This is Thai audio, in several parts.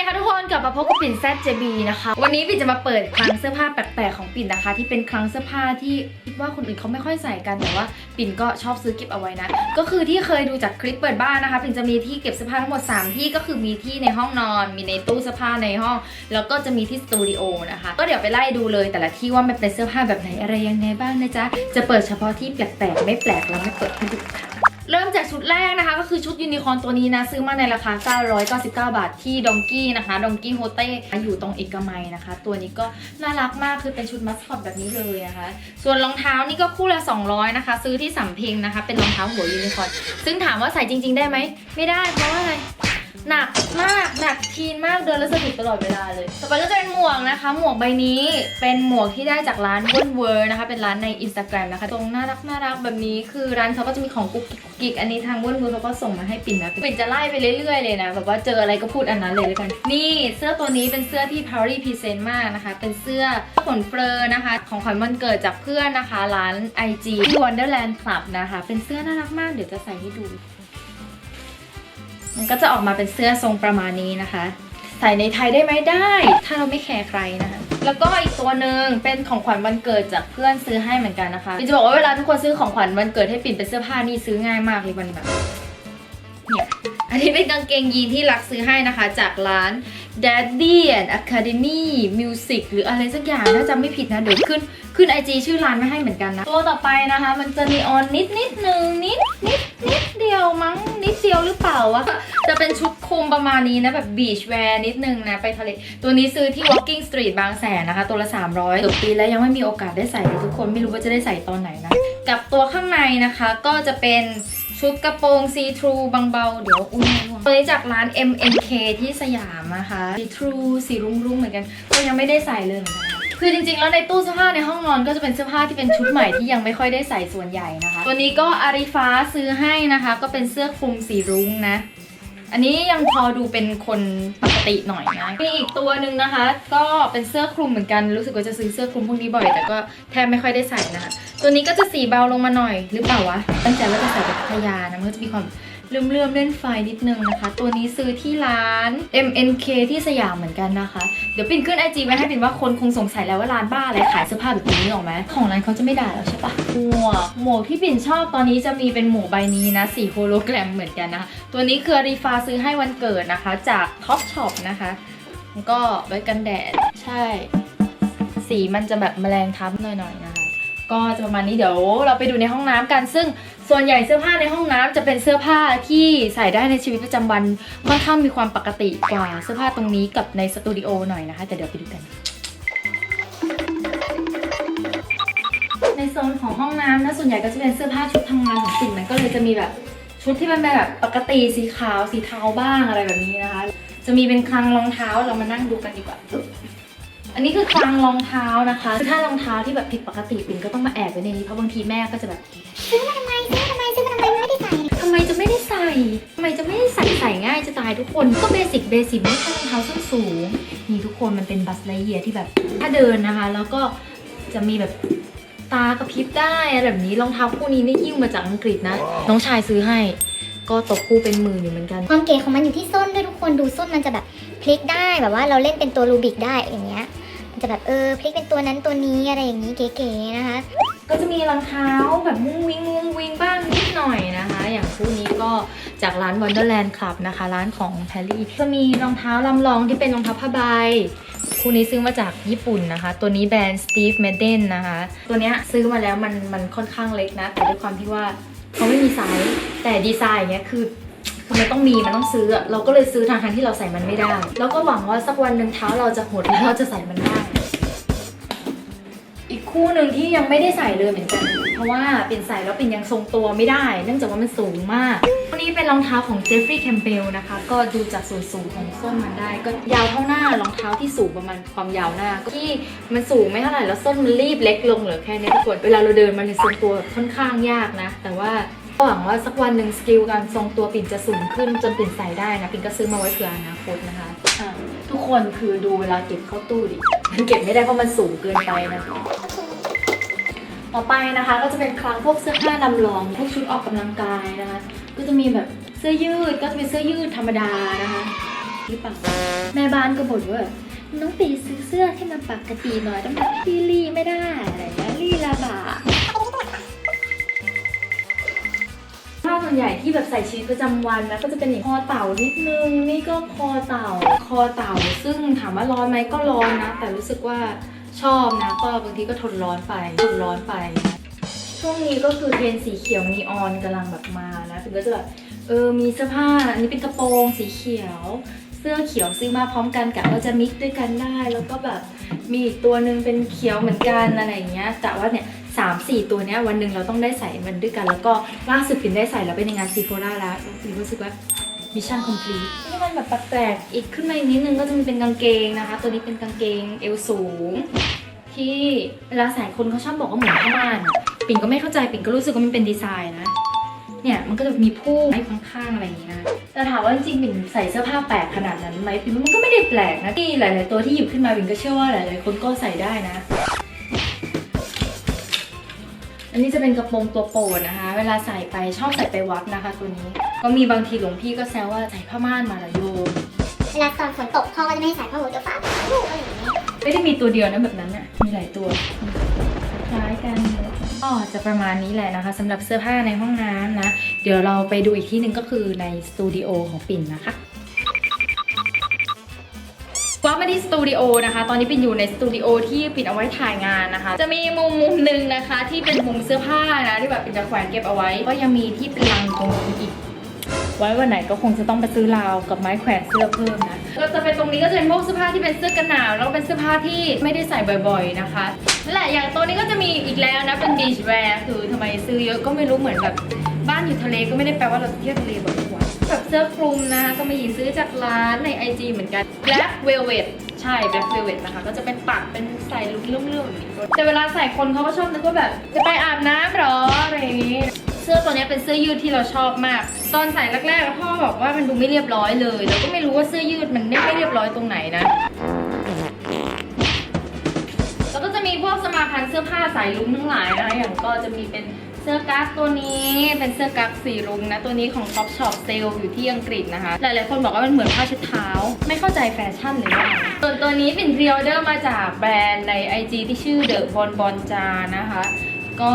ดีค่ะทุกคนกลับมาพบกับปิ่นแซดเจบีนะคะ วันนี้ปิ่นจะมาเปิดคลังเสื้อผ้าแปลกๆของปิ่นนะคะ ที่เป็นคลังเสื้อผ้าที่คิดว่าคนอื่นเขาไม่ค่อยใส่กันแต่ว่าปิ่นก็ชอบซื้อเก็บเอาไว้นะ ก็คือที่เคยดูจากคลิปเปิดบ้านนะคะ ปิ่นจะมีที่เก็บเสื้อผ้าทั้งหมด 3 ที่ก็คือมีที่ในห้องนอน มีในตู้เสื้อผ้าในห้อง แล้วก็จะมีที่สตูดิโอนะคะก็เดี๋ยวไปไล่ดูเลยแต่ละที่ว่ามันเป็นเสื้อผ้าแบบไหนอะไรยังไงบ้างนะจ๊ะจะเปิดเฉพาะที่แปลกๆไม่แปลกแล้วไม่เปิดให้ดูค่ะ เริ่มจากชุดแรกนะคะ ก็คือชุดยูนิคอร์นตัวนี้นะ ซื้อมาในราคา 999 บาทที่ดองกี้นะคะดองกี้โฮเต้อยู่ตรงเอกมัยนะคะ ตัวนี้ก็น่ารักมากคือเป็นชุดมัสคอตแบบนี้เลยนะคะ ส่วนรองเท้านี่ก็คู่ละ 200 นะคะ ซื้อที่สำเพ็งนะคะ เป็นรองเท้าหัวยูนิคอร์นซึ่งถามว่าใส่จริง ๆ ได้ไหมไม่ได้เพราะว่าอะไร หนักมากหนักทีนมากเดินแล้วสะดุดตลอดเวลาเลย ต่อไปก็จะเป็นหมวกนะคะ หมวกใบนี้เป็นหมวกที่ได้จากร้านวนเวอร์นะคะ เป็นร้านใน Instagram นะคะ ตรงน่ารักน่ารักแบบนี้คือร้านเขาก็จะมีของกุ๊กกิ๊กกุ๊กกิ๊กอันนี้ทางวนเวอร์เขาก็ส่งมาให้ปิ่นนะปิ่นจะไล่ไปเรื่อยๆเลยนะแบบว่าเจออะไรก็พูดอันนั้นเลยแล้วกัน นี่เสื้อตัวนี้เป็นเสื้อที่ Paris Present มากนะคะ เป็นเสื้อขนเฟลอนะคะ ของขวัญวันเกิดจากเพื่อนนะคะ ร้าน IG ที่ Wonderland Club นะคะ เป็นเสื้อน่ารักมากเดี๋ยวจะใส่ให้ดู มันก็จะออกมาเป็นเสื้อทรงประมาณนี้นะคะ ใส่ในไทยได้ไหมได้ ถ้าเราไม่แคร์ใครนะคะ แล้วก็อีกตัวหนึ่งเป็นของขวัญวันเกิดจากเพื่อนซื้อให้เหมือนกันนะคะปิ่นจะบอกว่าเวลาทุกคนซื้อของขวัญวันเกิดให้ปิ่นเป็นเสื้อผ้านี่ซื้อง่ายมากเลยมันแบบเนี่ยอันนี้เป็นกางเกงยีนที่รักซื้อให้นะคะ จากร้าน Daddy and Academy Music หรืออะไรสักอย่างถ้าจำไม่ผิดนะ เดี๋ยวขึ้น ขึ้น IG ชื่อร้านมาให้เหมือนกันนะ ตัวต่อไปนะคะ มันจะนีออนนิดนิดนึงนิดนิดนิดเดียวมั้ง นิดเดียวหรือเปล่าวะ จะเป็นชุดคลุมประมาณนี้นะ แบบบีชแวร์นิดนึงนะ ไปทะเล ตัวนี้ซื้อที่ Walking Street บางแสนนะคะ ตัวละ 300เกือบปีแล้วยังไม่มีโอกาสได้ใส่เลยทุกคนไม่รู้ว่าจะได้ใส่ตอนไหนนะ กับตัวข้างในนะคะก็จะเป็น ชุดกระโปรงซีทรูบางเบาเดี๋ยวอุ้ยตัวนี้จากร้าน MNK ที่สยามนะคะซีทรูสีรุ้งๆเหมือนกันก็ยังไม่ได้ใส่เลยเหมือนกันคือจริงๆ แล้วในตู้เสื้อผ้าในห้องนอนก็จะเป็นเสื้อผ้าที่เป็นชุดใหม่ที่ยังไม่ค่อยได้ใส่ส่วนใหญ่นะคะ ตัวนี้ก็อาริฟ้าซื้อให้นะคะ ก็เป็นเสื้อคลุมสีรุ้งนะ อันนี้ยังพอดูเป็นคนปกติหน่อยนะ มีอีกตัวหนึ่งนะคะ ก็เป็นเสื้อคลุมเหมือนกัน รู้สึกว่าจะซื้อเสื้อคลุมพวกนี้บ่อย แต่ก็แทบไม่ค่อยได้ใส่นะคะ ตัวนี้ก็จะสีเบาลงมาหน่อยหรือเปล่าวะ ตั้งใจว่าจะใส่ไปพัทยานะ มันก็จะมีความ เลื่อมเลื่อมเล่นไฟนิดนึงนะคะ ตัวนี้ซื้อที่ร้าน MNK ที่สยามเหมือนกันนะคะ เดี๋ยวปิ่นขึ้นไอจีไว้ให้ปิ่นว่าคนคงสงสัยแล้วว่าร้านบ้าอะไรขายเสื้อผ้าแบบนี้นึกอกไหมของร้านเขาจะไม่ด่าแล้วใช่ปะหมวกหมวกที่ปิ่นชอบตอนนี้จะมีเป็นหมวกใบนี้นะสีโฮโลแกรมเหมือนกันนะคะตัวนี้คือรีฟาซื้อให้วันเกิดนะคะ จากท็อปช็อปนะคะแล้วก็ไว้กันแดดใช่ สีมันจะแบบแมลงทับหน่อยๆนะคะก็จะประมาณนี้เดี๋ยวเราไปดูในห้องน้ำกันซึ่ง ส่วนใหญ่เสื้อผ้าในห้องน้ำจะเป็นเสื้อผ้าที่ใส่ได้ในชีวิตประจำวันค่อนข้างมีความปกติกว่าเสื้อผ้าตรงนี้กับในสตูดิโอหน่อยนะคะแต่เดี๋ยวไปดูกันในโซนของห้องน้ำนะส่วนใหญ่ก็จะเป็นเสื้อผ้าชุดทำงานของปิ่นมันก็เลยจะมีแบบชุดที่มันเป็นแบบปกติสีขาวสีเทาบ้างอะไรแบบนี้นะคะ จะมีเป็นคลังรองเท้าเรามานั่งดูกันดีกว่า อันนี้คือคลังรองเท้านะคะถ้ารองเท้าที่แบบผิดปกติปิ่นก็ต้องมาแอบไว้ในนี้เพราะบางทีแม่ก็จะแบบซื้อมาทำไมซื้อมาทำไมซื้อมาทำไมไม่ได้ใส่ทำไมจะไม่ได้ใส่ทำไมจะไม่ได้ใส่ใส่ง่ายจะตายทุกคนก็เบสิกเบสิกไม่ใช่รองเท้าส้นสูงนี่ทุกคนมันเป็นบัสไลเยียที่แบบถ้าเดินนะคะ แล้วก็จะมีแบบตากระพริบได้อะไรแบบนี้รองเท้าคู่นี้นี่ยิ่งมาจากอังกฤษนะ น้องชายซื้อให้ ก็ตกคู่เป็นหมื่นอยู่เหมือนกัน ความเก๋ของมันอยู่ที่ส้นด้วยทุกคนดูส้นมันจะแบบพลิกได้แบบว่าเราเล่นเป็นตัวรูบิกได้อย่างเงี้ยมัน จะแบบเออพลิกเป็นตัวนั้นตัวนี้อะไรอย่างนี้เก๋ๆนะคะ ก็จะมีรองเท้าแบบมุ้งวิงมุ้งวิงบ้างนิดหน่อยนะคะ อย่างคู่นี้ก็จากร้าน Wonderland Club นะคะ ร้านของแพรรี่จะมีรองเท้าลำลองที่เป็นรองเท้าผ้าใบคู่นี้ซื้อมาจากญี่ปุ่นนะคะ ตัวนี้แบรนด์ Steve Madden นะคะ ตัวเนี้ยซื้อมาแล้วมันมันค่อนข้างเล็กนะ แต่ด้วยความที่ว่าเขาไม่มีไซส์แต่ดีไซน์เนี้ยคือคือมันต้องมีมันต้องซื้ออะเราก็เลยซื้อทางทางที่เราใส่มันไม่ได้ แล้วก็หวังว่าสักวันหนึ่งเท้าเราจะหดแล้วเราจะใส่มันได้ คู่หนึ่งที่ยังไม่ได้ใส่เลยเหมือนกัน เพราะว่าปิ่นใส่แล้วปิ่นยังทรงตัวไม่ได้ เนื่องจากว่ามันสูงมากคู่นี้เป็นรองเท้าของเจฟฟรีย์แคมเบลนะคะ ก็ดูจากส่วนสูงของส้นมันได้ ก็ยาวเท่าหน้ารองเท้าที่สูงประมาณความยาวหน้าก็ที่มันสูงไม่เท่าไหร่แล้วส้นมันรีบเล็กลงเหลือแค่นี้ทุกคนเวลาเราเดินมันเลยทรงตัวแบบค่อนข้างยากนะ แต่ว่าก็หวังว่าสักวันหนึ่งสกิลการทรงตัวปิ่นจะสูงขึ้นจนปิ่นใส่ได้นะปิ่นก็ซื้อมาไว้เผื่ออนาคตนะคะอะทุกคนคือดูเวลาเก็บเข้าตู้ดิมันเก็บไม่ได้เพราะมันสูงเกินไปนะคะ ต่อไปนะคะก็จะเป็นคลังพวกเสื้อผ้านำรองพวกชุดออกกำลังกายนะคะ ก็จะมีแบบเสื้อยืดก็จะเป็นเสื้อยืดธรรมดานะคะหรือเปล่าแม่บ้านก็บ่นว่าน้องปีซื้อเสื้อที่มันปกติหน่อยต้องแบบพี่ลี่ไม่ได้อะไรเงี้ยลี่ละบาทผ้าส่วนใหญ่ที่แบบใส่ชีวิตประจำวันนะก็จะเป็นอย่างคอเต่านิดนึงนี่ก็คอเต่า คอเต่า ซึ่งถามว่าร้อนไหมก็ร้อนนะ แต่รู้สึกว่า ชอบนะก็บางทีก็ทนร้อนไปทนร้อนไป ช่วงนี้ก็คือเทรนสีเขียวนีออนกำลังแบบมานะถึงก็จะแบบเออมีเสื้อผ้าอันนี้เป็นกระโปรงสีเขียว เสื้อเขียวซื้อมาพร้อมกันกะว่าจะมิกซ์ด้วยกันได้ แล้วก็แบบมีอีกตัวหนึ่งเป็นเขียวเหมือนกันอะไรอย่างเงี้ยกะว่าเนี่ยสามสี่ตัวเนี้ยวันหนึ่งเราต้องได้ใส่มันด้วยกัน แล้วก็ล่าสุดปิ่นได้ใส่แล้วเป็นในงานซีโฟราแล้วปิ่นรู้สึกว่า มิชชั่นคอมพลีทที่มันแบบแปลกๆอีกขึ้นมาอีกนิดนึงก็จะมีเป็นกางเกงนะคะ ตัวนี้เป็นกางเกงเอวสูง ที่เวลาใส่คนเขาชอบบอกว่าเหมือนผ้าม่านปิ่นก็ไม่เข้าใจปิ่นก็รู้สึกว่ามันเป็นดีไซน์นะเนี่ยมันก็จะมีผู้ไว้ข้างๆอะไรอย่างงี้นะแต่ถามว่าจริงๆปิ่นใส่เสื้อผ้าแปลกขนาดนั้นไหมปิ่นว่ามันก็ไม่ได้แปลกนะที่หลาย ๆ ตัวที่หยิบขึ้นมาปิ่นก็เชื่อว่าหลาย ๆ คนก็ใส่ได้นะ อันนี้จะเป็นกระโปรงตัวโปรดนะคะ เวลาใส่ไปชอบใส่ไปวัดนะคะ ตัวนี้ ก็มีบางทีหลวงพี่ก็แซวว่าใส่ผ้าม่านมาละโยมเวลาตอนฝนตกพ่อก็จะไม่ให้ใส่ผ้าห่มเดี๋ยวฟ้าผ่าอะไรอย่างนี้ไม่ได้มีตัวเดียวนะแบบนั้นน่ะมีหลายตัว คล้ายกันก็จะประมาณนี้แหละนะคะสำหรับเสื้อผ้าในห้องน้ำนะ เดี๋ยวเราไปดูอีกที่หนึ่งก็คือในสตูดิโอของปิ่นนะคะ ว่ามาที่สตูดิโอนะคะ ตอนนี้ปิ่นอยู่ในสตูดิโอที่ปิ่นเอาไว้ถ่ายงานนะคะ จะมีมุมมุมหนึ่งนะคะ ที่เป็นมุมเสื้อผ้านะที่แบบปิ่นจะแขวนเก็บเอาไว้ ก็ยังมีที่เป็นลังตรงนู้อีก ไว้วันไหนก็คงจะต้องไปซื้อราวกับไม้แขวนเสื้อเพิ่มนะ ก็จะเป็นตรงนี้ก็จะเป็นพวกเสื้อผ้าที่เป็นเสื้อกันหนาวแล้วก็เป็นเสื้อผ้าที่ไม่ได้ใส่บ่อยๆนะคะนั่นแหละอย่างตัวนี้ก็จะมีอีกแล้วนะเป็นบีชแวร์คือทำไมซื้อเยอะก็ไม่รู้เหมือนแบบบ้านอยู่ทะเลก็ไม่ได้แปลว่าเราเที่ยวทะเลบ่อย กวันแบบเสื้อคลุมนะคะก็มีซื้อจากร้านใน IG เหมือนกัน Black Velvet ใช่ Black Velvet นะคะ ก็จะเป็นปักเป็นใส่ลุคเลื่อมๆแบบนี้แต่เวลาใส่คนเขาก็ชอบนึกว่าแบบ จะไปอาบน้ำหรอ อะไรอย่างนี้ เสื้อตัวนี้เป็นเสื้อยืดที่เราชอบมาก ตอนใส่แรกๆพ่อบอกว่ามันดูไม่เรียบร้อยเลยแล้วก็ไม่รู้ว่าเสื้อยืดมันไม่เรียบร้อยตรงไหนนะแล้วก็จะมีพวกสมาพันธ์เสื้อผ้าสายลุ้งทั้งหลายนะคะอย่างก็จะมีเป็น เสื้อกั๊กตัวนี้เป็นเสื้อกั๊กสีรุ้งนะ ตัวนี้ของ Top Shop Sale อยู่ที่อังกฤษนะคะ หลายๆคนบอกว่ามันเหมือนผ้าเชุดเท้า ไม่เข้าใจแฟชั่นหรือว่าส่วนตัวนี้เป็นรีออเดอร์มาจากแบรนด์ใน IG ที่ชื่อ The Bon Bon Ja นะคะ ก็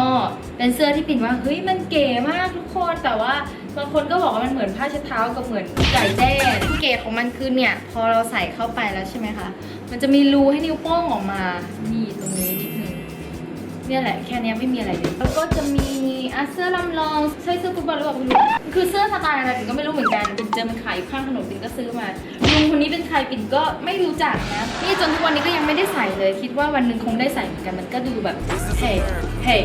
เป็นเสื้อที่ปิ่นว่าเฮ้ยมันเก๋มากทุกคนแต่ว่าบางคนก็บอกว่ามันเหมือนผ้าเช็ดเท้ากับเหมือนไก่แจ้ที่เก๋ของมันคือเนี่ยพอเราใส่เข้าไปแล้วใช่ไหมคะมันจะมีรูให้นิ้วโป้งออกมา เนี่ยแหละแค่นี้ไม่มีอะไรเลยแล้วก็จะมีอะเสื้อลำลองใช่เสื้อฟุตบอลหรือเปล่าไม่รู้คือเสื้อสไตล์อะไรปิ่นก็ไม่รู้เหมือนกันปิ่นเจอมันขายอยู่ข้างถนนปิ่นก็ซื้อมาลุงคนนี้เป็นใครปิ่นก็ไม่รู้จักนะนี่จนทุกวันนี้ก็ยังไม่ได้ใส่เลย คิดว่าวันหนึ่งคงได้ใส่เหมือนกันมันก็ดูแบบเท่เท่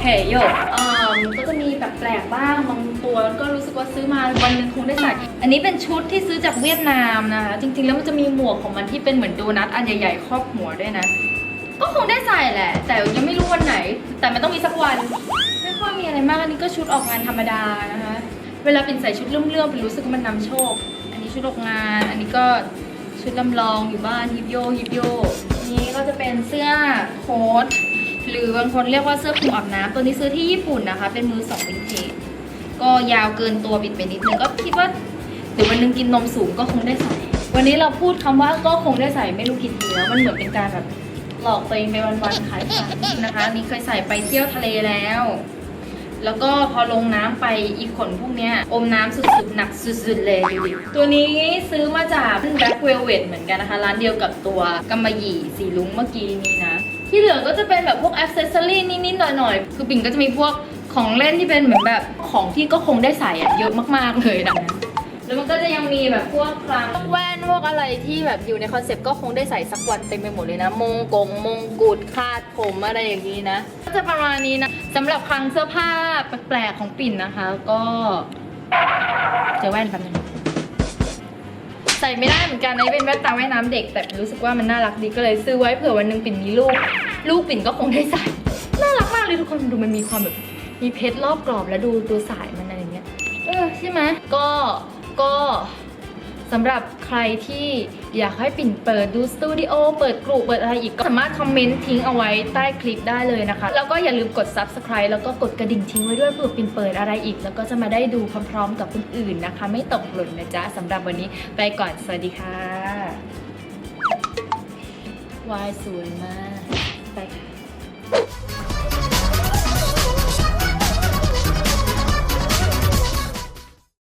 เท่โยอ่าก็จะมีแบบแปลกบ้างบางตัวก็รู้สึกว่าซื้อมาวันหนึ่งคงได้ใส่ อันนี้เป็นชุดที่ซื้อจากเวียดนามนะคะจริงๆแล้วมันจะมีหมวกของมันที่เป็นเหมือนโดนัทอันใหญ่ๆครอบหัวด้วยนะ ก็คงได้ใส่แหละ แต่ยังไม่รู้วันไหน แต่มันต้องมีสักวัน ไม่ค่อยมีอะไรมากอันนี้ก็ชุดออกงานธรรมดานะคะ เวลาเป็นใส่ชุดเลื่อมๆเป็นรู้สึกว่ามันนำโชค อันนี้ชุดออกงาน อันนี้ก็ชุดลำลองอยู่บ้านฮิปโยฮิปโยนี่ก็จะเป็นเสื้อโค้ทหรือบางคนเรียกว่าเสื้อคลุมอาบน้ำตัวนี้ซื้อที่ญี่ปุ่นนะคะ เป็นมือสองวินเทจก็ยาวเกินตัวบิดไปนิดนึงก็คิดว่าเดี๋ยววันหนึงกินนมสูงก็คงได้ใส่ วันนี้เราพูดคำว่าก็คงได้ใส่ไม่รู้กี่ทีแล้วมันเหมือนเป็นการแบบ หลอกตัวเองไปวันๆขายฝันนะคะอันนี่เคยใส่ไปเที่ยวทะเลแล้ว แล้วก็พอลงน้ำไปอีกขนพวกเนี้ยอมน้ำสุดๆหนักสุดๆเลยดูดิตัวนี้ซื้อมาจาก Black Velvet เหมือนกันนะคะ ร้านเดียวกับตัวกำมะหยี่สีลุงเมื่อกี้นี้นะ ที่เหลือก็จะเป็นแบบพวกอ c เซสซอรี่นิดๆหน่อยๆคือปิ่นก็จะมีพวกของเล่นที่เป็นเหมือนแบบของที่ก็คงได้ใส่อะเยอะมากๆเลยนะแล้วมันก็จะยังมีแบบพวกคลังแว่น กอะไรที่แบบอยู่ในคอนเซปต์ก็คงได้ใส่สักวันเต็มไปหมดเลยนะ มงกงมงกุฎคาดผมอะไรอย่างนี้นะ ก็จะประมาณนี้นะสำหรับคลังเสื้อผ้าแปลกๆของปิ่นนะคะ ก็เจอแว่นแป๊บนึงใส่ไม่ได้เหมือนกันนะเป็นแว่นตาว่ายน้ำเด็ก แต่รู้สึกว่ามันน่ารักดีก็เลยซื้อไว้เผื่อวันหนึงปิ่นมีลูก ลูกปิ่นก็คงได้ใส่น่ารักมากเลยทุกคนดูมันมีความแบบมีเพชรรอบกรอบแล้วดูตัวสายมันอะไรอย่างเงี้ยเออใช่ไหมก็ก็ สำหรับใครที่อยากให้ปิ่นเปิดดูสตูดิโอเปิดกลุ่มเปิดอะไรอีกก็สามารถคอมเมนต์ทิ้งเอาไว้ใต้คลิปได้เลยนะคะ แล้วก็อย่าลืมกด subscribe แล้วก็กดกระดิ่งทิ้งไว้ด้วยเผื่อปิ่นเปิดอะไรอีก แล้วก็จะมาได้ดูพร้อมๆกับคนอื่นนะคะ ไม่ตกหล่นนะจ๊ะสำหรับวันนี้ไปก่อนสวัสดีค่ะวายสวยมากไปค่ะ